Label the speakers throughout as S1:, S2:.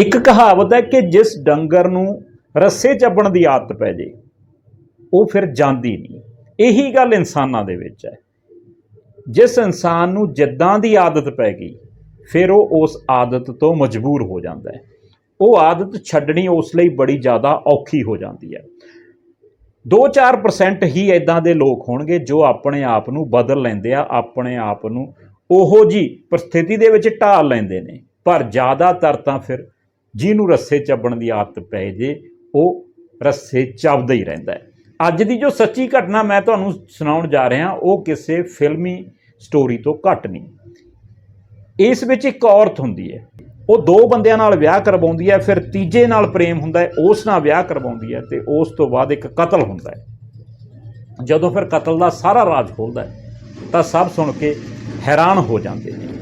S1: ਇੱਕ ਕਹਾਵਤ ਹੈ ਕਿ ਜਿਸ ਡੰਗਰ ਨੂੰ ਰੱਸੇ ਚੱਬਣ ਦੀ ਆਦਤ ਪੈ ਜੇ, ਉਹ ਫਿਰ ਜਾਂਦੀ ਨਹੀਂ। ਇਹੀ ਗੱਲ ਇਨਸਾਨਾਂ ਦੇ ਵਿੱਚ ਹੈ। ਜਿਸ ਇਨਸਾਨ ਨੂੰ ਜਿੱਦਾਂ ਦੀ ਆਦਤ ਪੈ ਗਈ, ਫਿਰ ਉਹ ਉਸ ਆਦਤ ਤੋਂ ਮਜਬੂਰ ਹੋ ਜਾਂਦਾ ਹੈ। ਉਹ ਆਦਤ ਛੱਡਣੀ ਉਸ ਲਈ ਬੜੀ ਜ਼ਿਆਦਾ ਔਖੀ ਹੋ ਜਾਂਦੀ ਹੈ। 2-4% ਹੀ ਇਦਾਂ ਦੇ ਲੋਕ ਹੋਣਗੇ ਜੋ ਆਪਣੇ ਆਪ ਨੂੰ ਬਦਲ ਲੈਂਦੇ ਆ, ਆਪਣੇ ਆਪ ਨੂੰ ਉਹੋ ਜੀ ਪਰਿਸਥਿਤੀ ਦੇ ਵਿੱਚ ਢਾਲ ਲੈਂਦੇ ਨੇ। ਪਰ ਜ਼ਿਆਦਾਤਰ ਤਾਂ ਫਿਰ ਜਿਹਨੂੰ ਰੱਸੇ ਚੱਬਣ ਦੀ ਆਦਤ ਪੈ ਜੇ, ਉਹ ਰੱਸੇ ਚੱਬਦਾ ਹੀ ਰਹਿੰਦਾ ਹੈ। ਅੱਜ ਦੀ ਜੋ ਸੱਚੀ ਘਟਨਾ ਮੈਂ ਤੁਹਾਨੂੰ ਸੁਣਾਉਣ ਜਾ ਰਿਹਾ, ਉਹ ਕਿਸੇ ਫਿਲਮੀ ਸਟੋਰੀ ਤੋਂ ਘੱਟ ਨਹੀਂ। ਇਸ ਵਿੱਚ ਇੱਕ ਔਰਤ ਹੁੰਦੀ ਹੈ, ਉਹ ਦੋ ਬੰਦਿਆਂ ਨਾਲ ਵਿਆਹ ਕਰਵਾਉਂਦੀ ਹੈ, ਫਿਰ ਤੀਜੇ ਨਾਲ ਪ੍ਰੇਮ ਹੁੰਦਾ ਹੈ, ਉਸ ਨਾਲ ਵਿਆਹ ਕਰਵਾਉਂਦੀ ਹੈ ਤੇ ਉਸ ਤੋਂ ਬਾਅਦ ਇੱਕ ਕਤਲ ਹੁੰਦਾ ਹੈ। ਜਦੋਂ ਫਿਰ ਕਤਲ ਦਾ ਸਾਰਾ ਰਾਜ ਖੁੱਲਦਾ ਹੈ, ਤਾਂ ਸਭ ਸੁਣ ਕੇ ਹੈਰਾਨ ਹੋ ਜਾਂਦੇ ਨੇ।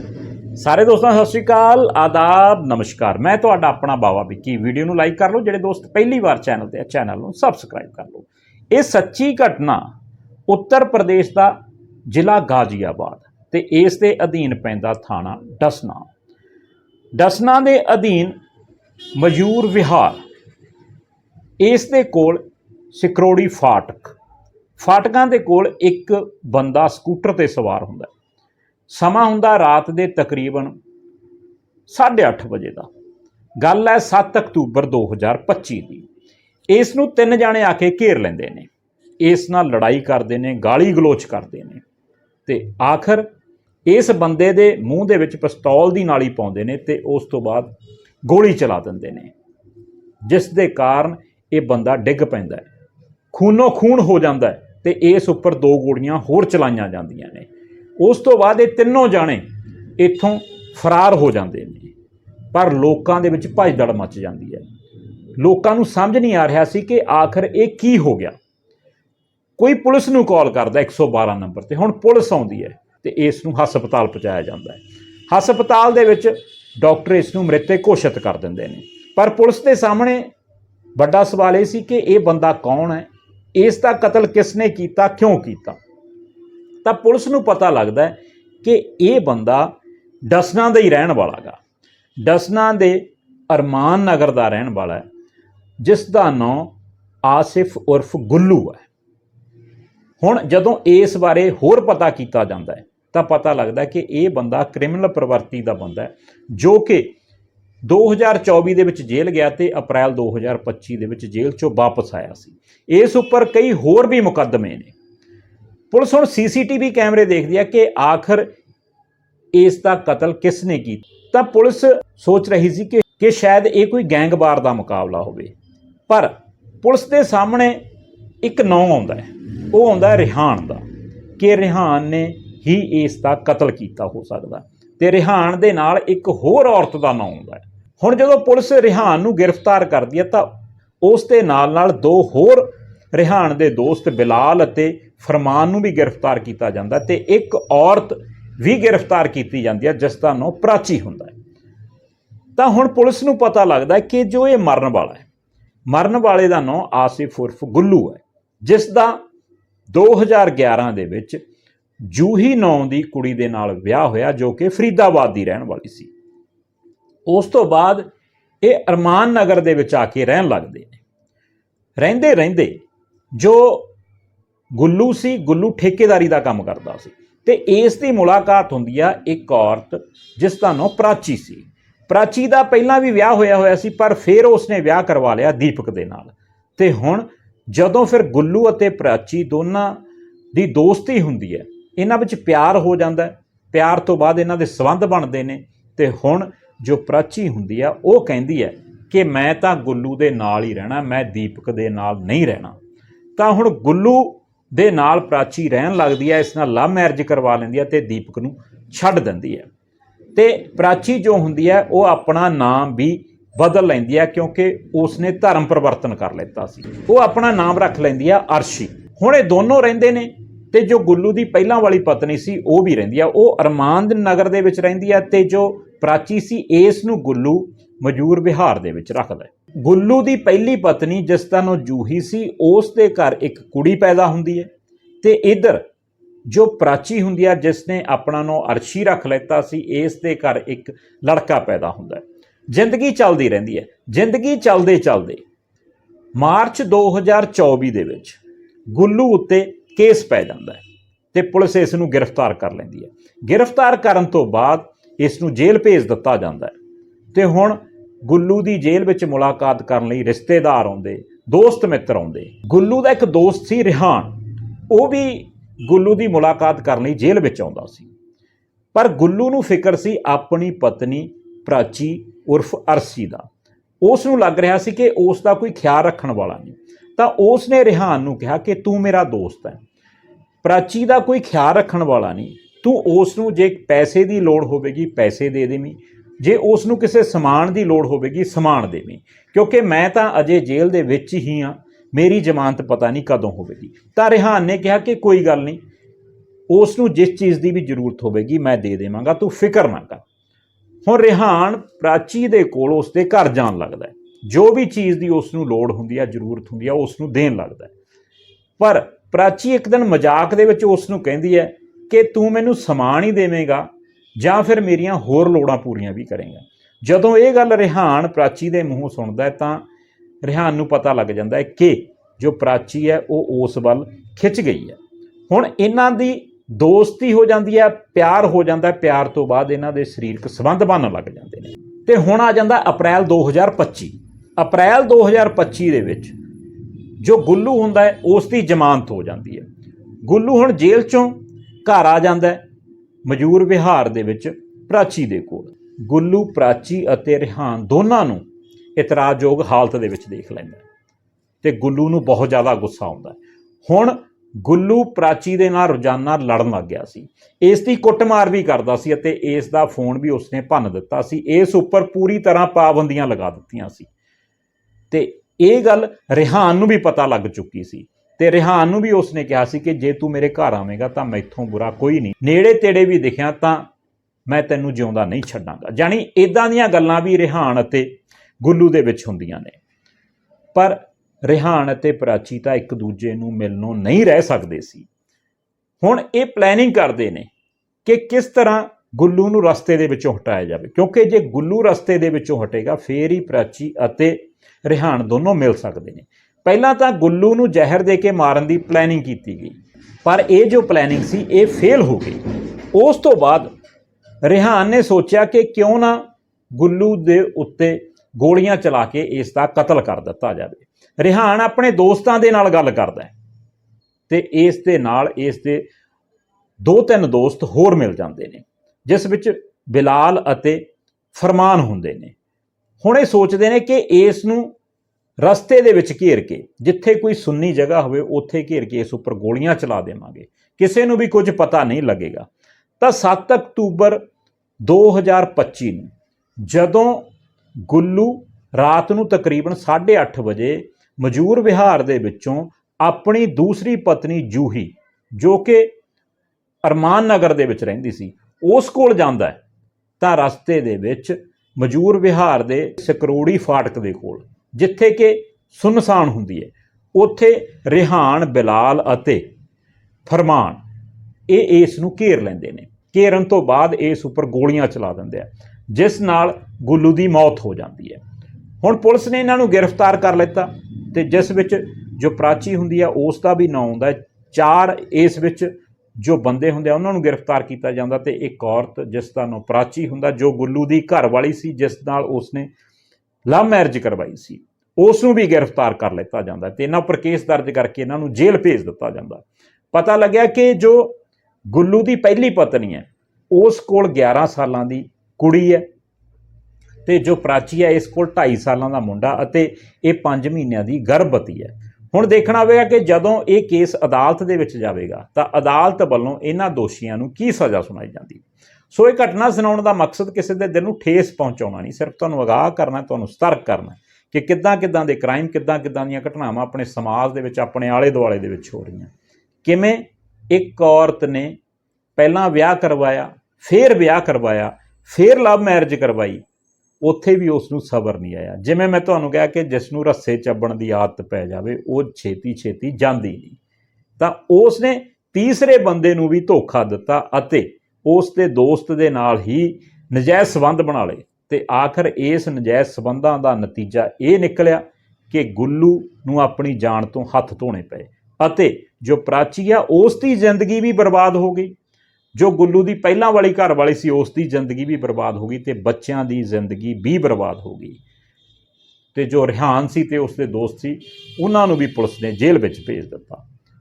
S1: ਸਾਰੇ ਦੋਸਤਾਂ, ਸਤਿ ਸ਼੍ਰੀ ਅਕਾਲ, ਆਦਾਬ, ਨਮਸਕਾਰ। ਮੈਂ ਤੁਹਾਡਾ ਆਪਣਾ ਬਾਵਾ ਵਿੱਕੀ। ਵੀਡੀਓ ਨੂੰ ਲਾਈਕ ਕਰ ਲਓ, ਜਿਹੜੇ ਦੋਸਤ ਪਹਿਲੀ ਵਾਰ ਚੈਨਲ ਤੇ ਆ ਚੈਨਲ ਨੂੰ ਸਬਸਕ੍ਰਾਈਬ ਕਰ ਲਓ। ਇਹ ਸੱਚੀ ਘਟਨਾ ਉੱਤਰ ਪ੍ਰਦੇਸ਼ ਦਾ ਜ਼ਿਲ੍ਹਾ ਗਾਜ਼ੀਆਬਾਦ ਤੇ ਇਸ ਦੇ ਅਧੀਨ ਪੈਂਦਾ ਥਾਣਾ ਡਸਨਾ। ਡਸਨਾ ਦੇ ਅਧੀਨ ਮਯੂਰ ਵਿਹਾਰ। ਇਸ ਦੇ ਕੋਲ ਸਿਕਰੋੜੀ ਫਾਟਕ। ਫਾਟਕਾਂ ਦੇ ਕੋਲ ਇੱਕ ਬੰਦਾ ਸਕੂਟਰ ਤੇ ਸਵਾਰ ਹੁੰਦਾ ਹੈ। ਸਮਾਂ ਹੁੰਦਾ ਰਾਤ ਦੇ ਤਕਰੀਬਨ 8:30 ਵਜੇ ਦਾ। ਗੱਲ ਹੈ 7 ਅਕਤੂਬਰ 2025 ਦੀ। ਇਸ ਨੂੰ ਤਿੰਨ ਜਾਣੇ ਆ ਕੇ ਘੇਰ ਲੈਂਦੇ ਨੇ। ਇਸ ਨਾਲ ਲੜਾਈ ਕਰਦੇ ਨੇ, ਗਾਲੀ ਗਲੋਚ ਕਰਦੇ ਨੇ। ਤੇ ਆਖਰ ਇਸ ਬੰਦੇ ਦੇ ਮੂੰਹ ਦੇ ਵਿੱਚ ਪਿਸਤੌਲ ਦੀ ਨਾਲੀ ਪਾਉਂਦੇ ਨੇ ਤੇ ਉਸ ਤੋਂ ਬਾਅਦ ਗੋਲੀ ਚਲਾ ਦਿੰਦੇ ਨੇ। ਜਿਸ ਦੇ ਕਾਰਨ ਇਹ ਬੰਦਾ ਡਿੱਗ ਪੈਂਦਾ ਹੈ। ਖੂਨੋ ਖੂਨ ਹੋ ਜਾਂਦਾ ਹੈ ਤੇ ਇਸ ਉੱਪਰ ਦੋ ਗੋਲੀਆਂ ਹੋਰ ਚਲਾਈਆਂ ਜਾਂਦੀਆਂ ਨੇ। ਉਸ ਤੋਂ ਬਾਅਦ ਇਹ ਤਿੰਨੋਂ ਜਾਣੇ ਇੱਥੋਂ ਫਰਾਰ ਹੋ ਜਾਂਦੇ ਨੇ। ਪਰ ਲੋਕਾਂ ਦੇ ਵਿੱਚ ਭਜਦੜ ਮਚ ਜਾਂਦੀ ਹੈ। ਲੋਕਾਂ ਨੂੰ ਸਮਝ ਨਹੀਂ ਆ ਰਿਹਾ ਸੀ ਕਿ ਆਖਰ ਇਹ ਕੀ ਹੋ ਗਿਆ। ਕੋਈ ਪੁਲਿਸ ਨੂੰ ਕਾਲ ਕਰਦਾ 112 ਨੰਬਰ ਤੇ। ਹੁਣ ਪੁਲਿਸ ਆਉਂਦੀ ਹੈ ਤੇ ਇਸ ਨੂੰ ਹਸਪਤਾਲ ਪਹੁੰਚਾਇਆ ਜਾਂਦਾ ਹੈ। ਹਸਪਤਾਲ ਦੇ ਵਿੱਚ ਡਾਕਟਰ ਇਸ ਨੂੰ ਮ੍ਰਿਤਕ ਘੋਸ਼ਿਤ ਕਰ ਦਿੰਦੇ ਨੇ। ਪਰ ਪੁਲਿਸ ਦੇ ਸਾਹਮਣੇ ਵੱਡਾ ਸਵਾਲ ਇਹ ਸੀ ਕਿ ਇਹ ਬੰਦਾ ਕੌਣ ਹੈ? ਇਸ ਦਾ ਕਤਲ ਕਿਸ ਨੇ ਕੀਤਾ, ਕਿਉਂ ਕੀਤਾ? ਤਾਂ ਪੁਲਿਸ ਨੂੰ ਪਤਾ ਲੱਗਦਾ ਕਿ ਇਹ ਬੰਦਾ ਡਸਨਾ ਦਾ ਹੀ ਰਹਿਣ ਵਾਲਾ ਗਾ। ਡਸਨਾ ਦੇ ਅਰਮਾਨ ਨਗਰ ਦਾ ਰਹਿਣ ਵਾਲਾ ਹੈ, ਜਿਸ ਦਾ ਨਾਮ ਆਸਿਫ ਉਰਫ ਗੁੱਲੂ ਹੈ। ਹੁਣ ਜਦੋਂ ਇਸ ਬਾਰੇ ਹੋਰ ਪਤਾ ਕੀਤਾ ਜਾਂਦਾ ਹੈ, ਤਾਂ ਪਤਾ ਲੱਗਦਾ ਕਿ ਇਹ ਬੰਦਾ ਕ੍ਰਿਮੀਨਲ ਪ੍ਰਵਰਤੀ ਦਾ ਬੰਦਾ ਹੈ, ਜੋ ਕਿ 2024 ਦੇ ਵਿੱਚ ਜੇਲ੍ਹ ਗਿਆ ਤੇ ਅਪ੍ਰੈਲ 2025 ਦੇ ਵਿੱਚ ਜੇਲ੍ਹ ਚੋਂ ਵਾਪਸ ਆਇਆ ਸੀ। ਇਸ ਉੱਪਰ ਕਈ ਹੋਰ ਵੀ ਮੁਕੱਦਮੇ ਨੇ। ਪੁਲਿਸ ਹੁਣ ਸੀਸੀਟੀਵੀ ਕੈਮਰੇ ਦੇਖਦੀ ਹੈ ਕਿ ਆਖਰ ਇਸ ਦਾ ਕਤਲ ਕਿਸ ਨੇ ਕੀਤਾ? ਤਾਂ ਪੁਲਿਸ ਸੋਚ ਰਹੀ ਸੀ ਕਿ ਕਿ ਸ਼ਾਇਦ ਇਹ ਕੋਈ ਗੈਂਗਵਾਰ ਦਾ ਮੁਕਾਬਲਾ ਹੋਵੇ। ਪਰ ਪੁਲਿਸ ਦੇ ਸਾਹਮਣੇ ਇੱਕ ਨਾਂ ਆਉਂਦਾ ਹੈ। ਉਹ ਆਉਂਦਾ ਹੈ ਰਿਹਾਨ ਦਾ ਕਿ ਰਿਹਾਨ ਨੇ ਹੀ ਇਸ ਦਾ ਕਤਲ ਕੀਤਾ ਹੋ ਸਕਦਾ। ਤੇ ਰਿਹਾਨ ਦੇ ਨਾਲ ਇੱਕ ਹੋਰ ਔਰਤ ਦਾ ਨਾਂ ਆਉਂਦਾ ਹੈ। ਹੁਣ ਜਦੋਂ ਪੁਲਿਸ ਰਿਹਾਨ ਨੂੰ ਗ੍ਰਿਫਤਾਰ ਕਰਦੀ ਹੈ ਤਾਂ ਉਸ ਦੇ ਨਾਲ ਨਾਲ ਦੋ ਹੋਰ ਰਿਹਾਨ ਦੇ ਦੋਸਤ ਬਿਲਾਲ ਅਤੇ ਫਰਮਾਨ ਨੂੰ ਵੀ ਗ੍ਰਿਫਤਾਰ ਕੀਤਾ ਜਾਂਦਾ ਤੇ ਇੱਕ ਔਰਤ ਵੀ ਗ੍ਰਿਫਤਾਰ ਕੀਤੀ ਜਾਂਦੀ ਹੈ, ਜਿਸ ਦਾ ਨਾਂ ਪ੍ਰਾਚੀ ਹੁੰਦਾ ਹੈ। ਤਾਂ ਹੁਣ ਪੁਲਿਸ ਨੂੰ ਪਤਾ ਲੱਗਦਾ ਹੈ ਕਿ ਜੋ ਇਹ ਮਰਨ ਵਾਲਾ ਹੈ, ਮਰਨ ਵਾਲੇ ਦਾ ਨਾਂ ਆਸਿਫ ਉਰਫ ਗੁੱਲੂ ਹੈ, ਜਿਸ ਦਾ 2011 ਦੇ ਵਿੱਚ ਜੂਹੀ ਨਾਂ ਦੀ ਕੁੜੀ ਦੇ ਨਾਲ ਵਿਆਹ ਹੋਇਆ, ਜੋ ਕਿ ਫਰੀਦਾਬਾਦ ਦੀ ਰਹਿਣ ਵਾਲੀ ਸੀ। ਉਸ ਤੋਂ ਬਾਅਦ ਇਹ ਅਰਮਾਨ ਨਗਰ ਦੇ ਵਿੱਚ ਆ ਕੇ ਰਹਿਣ ਲੱਗਦੇ ਨੇ। ਰਹਿੰਦੇ ਰਹਿੰਦੇ ਜੋ ਗੁੱਲੂ ਸੀ, ਗੁੱਲੂ ਠੇਕੇਦਾਰੀ ਦਾ ਕੰਮ ਕਰਦਾ ਸੀ। ਤੇ ਇਸ ਦੀ ਮੁਲਾਕਾਤ ਹੁੰਦੀ ਆ ਇੱਕ ਔਰਤ, ਜਿਸ ਦਾ ਨਾਂ ਪ੍ਰਾਚੀ ਸੀ। ਪ੍ਰਾਚੀ ਦਾ ਪਹਿਲਾਂ ਵੀ ਵਿਆਹ ਹੋਇਆ ਹੋਇਆ ਸੀ, ਪਰ ਫਿਰ ਉਸਨੇ ਵਿਆਹ ਕਰਵਾ ਲਿਆ ਦੀਪਕ ਦੇ ਨਾਲ। ਤੇ ਹੁਣ ਜਦੋਂ ਫਿਰ ਗੁੱਲੂ ਅਤੇ ਪ੍ਰਾਚੀ ਦੋਨਾਂ ਦੀ ਦੋਸਤੀ ਹੁੰਦੀ ਹੈ, ਇਹਨਾਂ ਵਿੱਚ ਪਿਆਰ ਹੋ ਜਾਂਦਾ ਹੈ। ਪਿਆਰ ਤੋਂ ਬਾਅਦ ਇਹਨਾਂ ਦੇ ਸਬੰਧ ਬਣਦੇ ਨੇ। ਤੇ ਹੁਣ ਜੋ ਪ੍ਰਾਚੀ ਹੁੰਦੀ ਆ, ਉਹ ਕਹਿੰਦੀ ਹੈ ਕਿ ਮੈਂ ਤਾਂ ਗੁੱਲੂ ਦੇ ਨਾਲ ਹੀ ਰਹਿਣਾ, ਮੈਂ ਦੀਪਕ ਦੇ ਨਾਲ ਨਹੀਂ ਰਹਿਣਾ। ਤਾਂ ਹੁਣ ਗੁੱਲੂ ਦੇ ਨਾਲ ਪ੍ਰਾਚੀ ਰਹਿਣ ਲੱਗਦੀ ਹੈ, ਇਸ ਨਾਲ ਲਵ ਮੈਰਿਜ ਕਰਵਾ ਲੈਂਦੀ ਹੈ ਤੇ ਦੀਪਕ ਨੂੰ ਛੱਡ ਦਿੰਦੀ ਹੈ। ਤੇ ਪ੍ਰਾਚੀ ਜੋ ਹੁੰਦੀ ਹੈ, ਉਹ ਆਪਣਾ ਨਾਮ ਵੀ ਬਦਲ ਲੈਂਦੀ ਹੈ ਕਿਉਂਕਿ ਉਸਨੇ ਧਰਮ ਪਰਿਵਰਤਨ ਕਰ ਲਿੱਤਾ ਸੀ। ਉਹ ਆਪਣਾ ਨਾਮ ਰੱਖ ਲੈਂਦੀ ਹੈ ਅਰਸ਼ੀ। ਹੁਣ ਇਹ ਦੋਨੋਂ ਰਹਿੰਦੇ ਨੇ ਤੇ ਜੋ ਗੁੱਲੂ ਦੀ ਪਹਿਲਾਂ ਵਾਲੀ ਪਤਨੀ ਸੀ, ਉਹ ਵੀ ਰਹਿੰਦੀ ਆ ਉਹ ਅਰਮਾਨਦ ਨਗਰ ਦੇ ਵਿੱਚ ਰਹਿੰਦੀ ਆ ਤੇ ਜੋ ਪ੍ਰਾਚੀ ਸੀ, ਇਸ ਨੂੰ ਗੁੱਲੂ ਮਜੂਰ ਵਿਹਾਰ ਦੇ ਵਿੱਚ ਰੱਖਦਾ ਗੁੱਲੂ ਦੀ ਪਹਿਲੀ ਪਤਨੀ ਜਿਸ ਦਾ ਨਾਂ ਜੂਹੀ ਸੀ, ਉਸ ਦੇ ਘਰ ਇੱਕ ਕੁੜੀ ਪੈਦਾ ਹੁੰਦੀ ਹੈ ਤੇ ਇਧਰ ਜੋ ਪ੍ਰਾਚੀ ਹੁੰਦੀ ਆ, ਜਿਸ ਨੇ ਆਪਣਾ ਨਾਂ ਅਰਸ਼ੀ ਰੱਖ ਲੈਤਾ ਸੀ, ਇਸ ਦੇ ਘਰ ਇੱਕ ਲੜਕਾ ਪੈਦਾ ਹੁੰਦਾ ਹੈ। ਜ਼ਿੰਦਗੀ ਚੱਲਦੀ ਰਹਿੰਦੀ ਹੈ। ਜ਼ਿੰਦਗੀ ਚੱਲਦੇ ਚੱਲਦੇ ਮਾਰਚ 2024 ਦੇ ਵਿੱਚ ਗੁੱਲੂ ਉੱਤੇ ਕੇਸ ਪੈ ਜਾਂਦਾ ਹੈ ਤੇ ਪੁਲਿਸ ਇਸ ਨੂੰ ਗ੍ਰਿਫਤਾਰ ਕਰ ਲੈਂਦੀ ਹੈ। ਗ੍ਰਿਫਤਾਰ ਕਰਨ ਤੋਂ ਬਾਅਦ ਇਸ ਨੂੰ ਜੇਲ੍ਹ ਭੇਜ ਦਿੱਤਾ ਜਾਂਦਾ ਹੈ। ਤੇ ਹੁਣ ਗੁੱਲੂ ਦੀ ਜੇਲ੍ਹ ਵਿੱਚ ਮੁਲਾਕਾਤ ਕਰਨ ਲਈ ਰਿਸ਼ਤੇਦਾਰ ਆਉਂਦੇ, ਦੋਸਤ ਮਿੱਤਰ ਆਉਂਦੇ। ਗੁੱਲੂ ਦਾ ਇੱਕ ਦੋਸਤ ਸੀ ਰਿਹਾਨ। ਉਹ ਵੀ ਗੁੱਲੂ ਦੀ ਮੁਲਾਕਾਤ ਕਰਨ ਲਈ ਜੇਲ੍ਹ ਵਿੱਚ ਆਉਂਦਾ ਸੀ। ਪਰ ਗੁੱਲੂ ਨੂੰ ਫਿਕਰ ਸੀ ਆਪਣੀ ਪਤਨੀ ਪ੍ਰਾਚੀ ਉਰਫ ਅਰਸੀ ਦਾ। ਉਸ ਨੂੰ ਲੱਗ ਰਿਹਾ ਸੀ ਕਿ ਉਸ ਦਾ ਕੋਈ ਖਿਆਲ ਰੱਖਣ ਵਾਲਾ ਨਹੀਂ। ਤਾਂ ਉਸ ਨੇ ਰਿਹਾਨ ਨੂੰ ਕਿਹਾ ਕਿ ਤੂੰ ਮੇਰਾ ਦੋਸਤ ਹੈ। ਪ੍ਰਾਚੀ ਦਾ ਕੋਈ ਖਿਆਲ ਰੱਖਣ ਵਾਲਾ ਨਹੀਂ। ਤੂੰ ਉਸ ਨੂੰ ਜੇ ਪੈਸੇ ਦੀ ਲੋੜ ਹੋਵੇਗੀ, ਪੈਸੇ ਦੇ ਦੇਵੀਂ। ਜੇ ਉਸ ਨੂੰ ਕਿਸੇ ਸਮਾਨ ਦੀ ਲੋੜ ਹੋਵੇਗੀ, ਸਮਾਨ ਦੇਵੀਂ। ਕਿਉਂਕਿ ਮੈਂ ਤਾਂ ਅਜੇ ਜੇਲ੍ਹ ਦੇ ਵਿੱਚ ਹੀ ਹਾਂ, ਮੇਰੀ ਜ਼ਮਾਨਤ ਪਤਾ ਨਹੀਂ ਕਦੋਂ ਹੋਵੇਗੀ। ਤਾਂ ਰਿਹਾਨ ਨੇ ਕਿਹਾ ਕਿ ਕੋਈ ਗੱਲ ਨਹੀਂ ਉਸ ਨੂੰ ਜਿਸ ਚੀਜ਼ ਦੀ ਵੀ ਜ਼ਰੂਰਤ ਹੋਵੇਗੀ, ਮੈਂ ਦੇ ਦੇਵਾਂਗਾ, ਤੂੰ ਫਿਕਰ ਨਾ ਕਰ। ਹੁਣ ਰਿਹਾਨ ਪ੍ਰਾਚੀ ਦੇ ਕੋਲ ਉਸ ਦੇ ਘਰ ਜਾਣ ਲੱਗਦਾ ਹੈ। ਜੋ ਵੀ ਚੀਜ਼ ਦੀ ਉਸ ਨੂੰ ਲੋੜ ਹੁੰਦੀ ਹੈ ਜ਼ਰੂਰਤ ਹੁੰਦੀ ਹੈ ਉਸ ਨੂੰ ਦੇਣ ਲੱਗਦਾ ਹੈ। ਪਰ ਪ੍ਰਾਚੀ ਇੱਕ ਦਿਨ ਮਜ਼ਾਕ ਦੇ ਵਿੱਚ ਉਸ ਨੂੰ ਕਹਿੰਦੀ ਹੈ ਕਿ ਤੂੰ ਮੈਨੂੰ ਸਮਾਨ ਹੀ ਦੇਵੇਂਗਾ ਜਾਂ ਫਿਰ ਮੇਰੀਆਂ ਹੋਰ ਲੋੜਾਂ ਪੂਰੀਆਂ ਵੀ ਕਰੇਗਾ। ਜਦੋਂ ਇਹ ਗੱਲ ਰਿਹਾਨ ਪ੍ਰਾਚੀ ਦੇ ਮੂੰਹੋਂ ਸੁਣਦਾ ਹੈ ਤਾਂ ਰਿਹਾਨ ਨੂੰ ਪਤਾ ਲੱਗ ਜਾਂਦਾ ਹੈ ਕਿ ਜੋ ਪ੍ਰਾਚੀ ਹੈ ਉਹ ਉਸ ਵੱਲ ਖਿੱਚ ਗਈ ਹੈ। ਹੁਣ ਇਹਨਾਂ ਦੀ ਦੋਸਤੀ ਹੋ ਜਾਂਦੀ ਹੈ, ਪਿਆਰ ਹੋ ਜਾਂਦਾ ਹੈ, ਪਿਆਰ ਤੋਂ ਬਾਅਦ ਇਹਨਾਂ ਦੇ ਸਰੀਰਕ ਸੰਬੰਧ ਬਣਨ ਲੱਗ ਜਾਂਦੇ ਨੇ। ਤੇ ਹੁਣ ਆ ਜਾਂਦਾ ਅਪ੍ਰੈਲ 2025 ਅਪ੍ਰੈਲ 2025 ਦੇ ਵਿੱਚ ਜੋ ਗੁੱਲੂ ਹੁੰਦਾ ਹੈ, ਉਸ ਦੀ ਜ਼ਮਾਨਤ ਹੋ ਜਾਂਦੀ ਹੈ। ਗੁੱਲੂ ਹੁਣ ਜੇਲ੍ਹ ਚੋਂ ਘਰ ਆ ਜਾਂਦਾ ਹੈ। ਮਜੂਰ ਵਿਹਾਰ ਦੇ ਵਿੱਚ ਪ੍ਰਾਚੀ ਦੇ ਕੋਲ। ਗੁੱਲੂ, ਪ੍ਰਾਚੀ ਅਤੇ ਰਿਹਾਨ ਦੋਨਾਂ ਨੂੰ ਇਤਰਾਜ਼ਯੋਗ ਹਾਲਤ ਦੇ ਵਿੱਚ ਦੇਖ ਲੈਂਦਾ ਹੈ ਤੇ ਗੁੱਲੂ ਨੂੰ ਬਹੁਤ ਜ਼ਿਆਦਾ ਗੁੱਸਾ ਆਉਂਦਾ ਹੁਣ ਗੁੱਲੂ ਪ੍ਰਾਚੀ ਦੇ ਨਾਲ ਰੋਜ਼ਾਨਾ ਲੜਨ ਲੱਗ ਗਿਆ ਸੀ। ਇਸ ਦੀ ਕੁੱਟਮਾਰ ਵੀ ਕਰਦਾ ਸੀ ਅਤੇ ਇਸ ਦਾ ਫੋਨ ਵੀ ਉਸਨੇ ਭੰਨ ਦਿੱਤਾ ਸੀ। ਇਸ ਉੱਪਰ ਪੂਰੀ ਤਰ੍ਹਾਂ ਪਾਬੰਦੀਆਂ ਲਗਾ ਦਿੱਤੀਆਂ ਸੀ। ਤੇ ਇਹ ਗੱਲ ਰਿਹਾਨ ਨੂੰ ਵੀ ਪਤਾ ਲੱਗ ਚੁੱਕੀ ਸੀ ਤੇ ਰਿਹਾਨ ਨੂੰ ਵੀ ਉਸਨੇ ਕਿਹਾ ਸੀ ਕਿ ਜੇ ਤੂੰ ਮੇਰੇ ਘਰ ਆਵੇਂਗਾ ਤਾਂ ਮੈਥੋਂ ਬੁਰਾ ਕੋਈ ਨਹੀਂ। ਨੇੜੇ ਤੇੜੇ ਵੀ ਦਿਖਿਆ ਤਾਂ ਮੈਂ ਤੈਨੂੰ ਜਿਉਂਦਾ ਨਹੀਂ ਛੱਡਾਂਗਾ। ਜਾਣੀ ਇਦਾਂ ਦੀਆਂ ਗੱਲਾਂ ਵੀ ਰਿਹਾਨ ਅਤੇ ਗੁੱਲੂ ਦੇ ਵਿੱਚ ਹੁੰਦੀਆਂ ਨੇ। ਪਰ ਰਿਹਾਨ ਅਤੇ ਪ੍ਰਾਚੀ ਤਾਂ ਇੱਕ ਦੂਜੇ ਨੂੰ ਮਿਲਣੋਂ ਨਹੀਂ ਰਹਿ ਸਕਦੇ ਸੀ। ਹੁਣ ਇਹ ਪਲੈਨਿੰਗ ਕਰਦੇ ਨੇ ਕਿ ਕਿਸ ਤਰ੍ਹਾਂ ਗੁੱਲੂ ਨੂੰ ਰਸਤੇ ਦੇ ਵਿੱਚੋਂ ਹਟਾਇਆ ਜਾਵੇ। ਕਿਉਂਕਿ ਜੇ ਗੁੱਲੂ ਰਸਤੇ ਦੇ ਵਿੱਚੋਂ ਹਟੇਗਾ, ਫੇਰ ਹੀ ਪ੍ਰਾਚੀ ਅਤੇ ਰਿਹਾਨ ਦੋਨੋਂ ਮਿਲ ਸਕਦੇ ਨੇ। ਪਹਿਲਾਂ ਤਾਂ ਗੁੱਲੂ ਨੂੰ ਜ਼ਹਿਰ ਦੇ ਕੇ ਮਾਰਨ ਦੀ ਪਲੈਨਿੰਗ ਕੀਤੀ ਗਈ। ਪਰ ਇਹ ਜੋ ਪਲੈਨਿੰਗ ਸੀ, ਇਹ ਫੇਲ ਹੋ ਗਈ। ਉਸ ਤੋਂ ਬਾਅਦ ਰਿਹਾਨ ਨੇ ਸੋਚਿਆ ਕਿ ਕਿਉਂ ਨਾ ਗੁੱਲੂ ਦੇ ਉੱਤੇ ਗੋਲੀਆਂ ਚਲਾ ਕੇ ਇਸ ਦਾ ਕਤਲ ਕਰ ਦਿੱਤਾ ਜਾਵੇ। ਰਿਹਾਨ ਆਪਣੇ ਦੋਸਤਾਂ ਦੇ ਨਾਲ ਗੱਲ ਕਰਦਾ ਹੈ ਤੇ ਇਸ ਦੇ ਨਾਲ ਇਸ ਦੇ ਦੋ ਤਿੰਨ ਦੋਸਤ ਹੋਰ ਮਿਲ ਜਾਂਦੇ ਨੇ, ਜਿਸ ਵਿੱਚ ਬਿਲਾਲ ਅਤੇ ਫਰਮਾਨ ਹੁੰਦੇ ਨੇ। ਹੁਣ ਇਹ ਸੋਚਦੇ ਨੇ ਕਿ ਇਸ ਨੂੰ ਰਸਤੇ ਦੇ ਵਿੱਚ ਘੇਰ ਕੇ, ਜਿੱਥੇ ਕੋਈ ਸੁੰਨੀ ਜਗ੍ਹਾ ਹੋਵੇ, ਉੱਥੇ ਘੇਰ ਕੇ ਇਸ ਉੱਪਰ ਗੋਲੀਆਂ ਚਲਾ ਦੇਵਾਂਗੇ। ਕਿਸੇ ਨੂੰ ਵੀ ਕੁਝ ਪਤਾ ਨਹੀਂ ਲੱਗੇਗਾ। ਤਾਂ 7 ਅਕਤੂਬਰ 2025 ਨੂੰ ਜਦੋਂ ਗੁੱਲੂ ਰਾਤ ਨੂੰ ਤਕਰੀਬਨ 8:30 ਵਜੇ ਮਜੂਰ ਵਿਹਾਰ ਦੇ ਵਿੱਚੋਂ ਆਪਣੀ ਦੂਸਰੀ ਪਤਨੀ ਜੂਹੀ, ਜੋ ਕਿ ਅਰਮਾਨ ਨਗਰ ਦੇ ਵਿੱਚ ਰਹਿੰਦੀ ਸੀ, ਉਸ ਕੋਲ ਜਾਂਦਾ ਹੈ, ਤਾਂ ਰਸਤੇ ਦੇ ਵਿੱਚ ਮਜੂਰ ਵਿਹਾਰ ਦੇ ਸਕਰੋੜੀ ਫਾਟਕ ਦੇ ਕੋਲ। ਜਿੱਥੇ ਕਿ ਸੁਨਸਾਨ ਹੁੰਦੀ ਹੈ। ਉੱਥੇ ਰਿਹਾਨ, ਬਿਲਾਲ ਅਤੇ ਫਰਮਾਨ, ਇਹ ਇਸ ਨੂੰ ਘੇਰ ਲੈਂਦੇ ਨੇ। ਘੇਰਨ ਤੋਂ ਬਾਅਦ ਇਸ ਉੱਪਰ ਗੋਲੀਆਂ ਚਲਾ ਦਿੰਦੇ ਆ, ਜਿਸ ਨਾਲ ਗੁੱਲੂ ਦੀ ਮੌਤ ਹੋ ਜਾਂਦੀ ਹੈ। ਹੁਣ ਪੁਲਿਸ ਨੇ ਇਹਨਾਂ ਨੂੰ ਗ੍ਰਿਫਤਾਰ ਕਰ ਲਿੱਤਾ ਤੇ ਜਿਸ ਵਿੱਚ ਜੋ ਪ੍ਰਾਚੀ ਹੁੰਦੀ ਆ, ਉਸ ਦਾ ਵੀ ਨਾਂ ਆਉਂਦਾ ਚਾਰ ਇਸ ਵਿੱਚ ਜੋ ਬੰਦੇ ਹੁੰਦੇ ਆ, ਉਹਨਾਂ ਨੂੰ ਗ੍ਰਿਫਤਾਰ ਕੀਤਾ ਜਾਂਦਾ ਤੇ ਇੱਕ ਔਰਤ ਜਿਸ ਦਾ ਨਾਂ ਪ੍ਰਾਚੀ ਹੁੰਦਾ, ਜੋ ਗੁੱਲੂ ਦੀ ਘਰ ਵਾਲੀ ਸੀ, ਜਿਸ ਨਾਲ ਉਸਨੇ ਲਵ ਮੈਰਿਜ ਕਰਵਾਈ ਸੀ। ਉਸ ਨੂੰ ਵੀ ਗ੍ਰਿਫਤਾਰ ਕਰ ਲਿੱਤਾ ਜਾਂਦਾ ਤੇ ਇਹਨਾਂ ਉੱਪਰ ਕੇਸ ਦਰਜ ਕਰਕੇ ਇਹਨਾਂ ਨੂੰ ਜੇਲ੍ਹ ਭੇਜ ਦਿੱਤਾ ਜਾਂਦਾ ਪਤਾ ਲੱਗਿਆ ਕਿ ਜੋ ਗੁੱਲੂ ਦੀ ਪਹਿਲੀ ਪਤਨੀ ਹੈ, ਉਸ ਕੋਲ 11 ਸਾਲਾਂ ਦੀ ਕੁੜੀ ਹੈ ਤੇ ਜੋ ਪ੍ਰਾਚੀ ਹੈ, ਇਸ ਕੋਲ 2.5 ਸਾਲਾਂ ਦਾ ਮੁੰਡਾ ਅਤੇ ਇਹ 5 ਮਹੀਨਿਆਂ ਦੀ ਗਰਭਵਤੀ ਹੈ। ਹੁਣ ਦੇਖਣਾ ਹੋਵੇਗਾ ਕਿ ਜਦੋਂ ਇਹ ਕੇਸ ਅਦਾਲਤ ਦੇ ਵਿੱਚ ਜਾਵੇਗਾ ਤਾਂ ਅਦਾਲਤ ਵੱਲੋਂ ਇਹਨਾਂ ਦੋਸ਼ੀਆਂ ਨੂੰ ਕੀ ਸਜ਼ਾ ਸੁਣਾਈ ਜਾਂਦੀ ਸੋ ਇਹ ਘਟਨਾ ਸੁਣਾਉਣ ਦਾ ਮਕਸਦ ਕਿਸੇ ਦੇ ਦਿਲ ਨੂੰ ਠੇਸ ਪਹੁੰਚਾਉਣਾ ਨਹੀਂ, ਸਿਰਫ ਤੁਹਾਨੂੰ ਅਗਾਹ ਕਰਨਾ ਤੁਹਾਨੂੰ ਸਤਰਕ ਕਰਨਾ ਕਿ ਕਿੱਦਾਂ ਕਿੱਦਾਂ ਦੇ ਕ੍ਰਾਈਮ ਕਿੱਦਾਂ ਕਿੱਦਾਂ ਦੀਆਂ ਘਟਨਾਵਾਂ ਆਪਣੇ ਸਮਾਜ ਦੇ ਵਿੱਚ, ਆਪਣੇ ਆਲੇ ਦੁਆਲੇ ਦੇ ਵਿੱਚ ਹੋ ਰਹੀਆਂ। ਕਿਵੇਂ ਇੱਕ ਔਰਤ ਨੇ ਪਹਿਲਾਂ ਵਿਆਹ ਕਰਵਾਇਆ, ਫਿਰ ਵਿਆਹ ਕਰਵਾਇਆ, ਫਿਰ ਲਵ ਮੈਰਿਜ ਕਰਵਾਈ, ਉੱਥੇ ਵੀ ਉਸ ਨੂੰ ਸਬਰ ਨਹੀਂ ਆਇਆ। ਜਿਵੇਂ ਮੈਂ ਤੁਹਾਨੂੰ ਕਿਹਾ ਕਿ ਜਿਸ ਨੂੰ ਰੱਸੇ ਚੱਬਣ ਦੀ ਆਦਤ ਪੈ ਜਾਵੇ, ਉਹ ਛੇਤੀ ਛੇਤੀ ਜਾਂਦੀ ਨਹੀਂ। ਤਾਂ ਉਸ ਨੇ ਤੀਸਰੇ ਬੰਦੇ ਨੂੰ ਵੀ ਧੋਖਾ ਦਿੱਤਾ ਅਤੇ ਉਸ ਦੇ ਦੋਸਤ ਦੇ ਨਾਲ ਹੀ ਨਜਾਇਜ਼ ਸਬੰਧ ਬਣਾ ਲਏ ਤੇ ਆਖਰ ਇਸ ਨਜਾਇਜ਼ ਸਬੰਧਾਂ ਦਾ ਨਤੀਜਾ ਇਹ ਨਿਕਲਿਆ ਕਿ ਗੁੱਲੂ ਨੂੰ ਆਪਣੀ ਜਾਨ ਤੋਂ ਹੱਥ ਧੋਣੇ ਪਏ ਅਤੇ ਜੋ ਪ੍ਰਾਚੀ ਆ, ਉਸ ਦੀ ਜ਼ਿੰਦਗੀ ਵੀ ਬਰਬਾਦ ਹੋ ਗਈ। ਜੋ ਗੁੱਲੂ ਦੀ ਪਹਿਲਾਂ ਵਾਲੀ ਘਰ ਵਾਲੀ ਸੀ, ਉਸ ਦੀ ਜ਼ਿੰਦਗੀ ਵੀ ਬਰਬਾਦ ਹੋ ਗਈ ਤੇ ਬੱਚਿਆਂ ਦੀ ਜ਼ਿੰਦਗੀ ਵੀ ਬਰਬਾਦ ਹੋ ਗਈ। ਤੇ ਜੋ ਰਿਹਾਨ ਸੀ ਤੇ ਉਸ ਦੇ ਦੋਸਤ ਸੀ, ਉਹਨਾਂ ਨੂੰ ਵੀ ਪੁਲਿਸ ਨੇ ਜੇਲ੍ਹ ਵਿੱਚ ਭੇਜ ਦਿੱਤਾ।